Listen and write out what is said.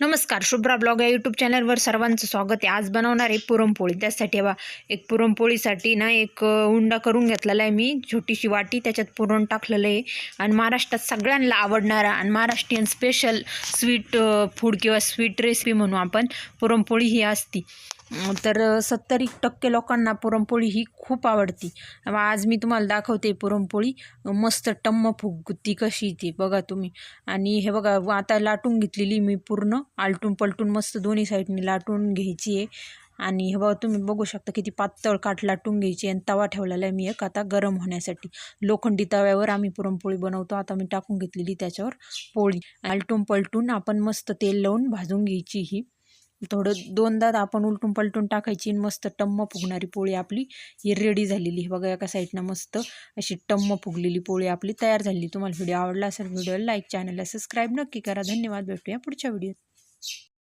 नमस्कार शुभ्रा ब्लॉग या यूट्यूब चॅनलवर सर्वांचं स्वागत आहे. आज बनवणार आहे पुरणपोळी. त्यासाठी बा एक पुरणपोळीसाठी ना एक हुंडा उंडा करून घेतलेला आहे मी. छोटीशी वाटी त्याच्यात पुरण टाकलेलं आहे. आणि महाराष्ट्रात सगळ्यांना आवडणारा आणि महाराष्ट्रीयन स्पेशल स्वीट फूड किंवा स्वीट रेसिपी म्हणू आपण. पुरणपोळी ही असती. तर सत्तर टक्के लोकांना पुरणपोळी ही खूप आवडती. आज मी तुम्हाला दाखवते पुरणपोळी. मस्त टम्म फुगती कशी ती बघा तुम्ही. आणि हे बघा आता लाटून घेतलेली मी पूर्ण. आलटून पलटून मस्त दोन्ही साईडनी लाटून घ्यायची आहे. आणि हे बघा तुम्ही बघू शकता किती पातळ काठ लाटून घ्यायची आणि तवा ठेवलेला आहे मी एक आता गरम होण्यासाठी. लोखंडी तव्यावर आम्ही पुरणपोळी बनवतो. आता मी टाकून घेतलेली त्याच्यावर पोळी. आलटून पलटून आपण मस्त तेल लावून भाजून घ्यायची ही. थोडं दोनदा आपण उलटून पलटून टाकायची मस्त टम्म फुगणारी पोळी आपली. ही रेडी झालेली. बघा एका साईडनं मस्त अशी टम्म फुगलेली पोळी आपली तयार झालेली. तुम्हाला व्हिडिओ आवडला असेल व्हिडिओला लाईक चॅनलला सबस्क्राईब नक्की करा. धन्यवाद. भेटूया पुढच्या व्हिडिओत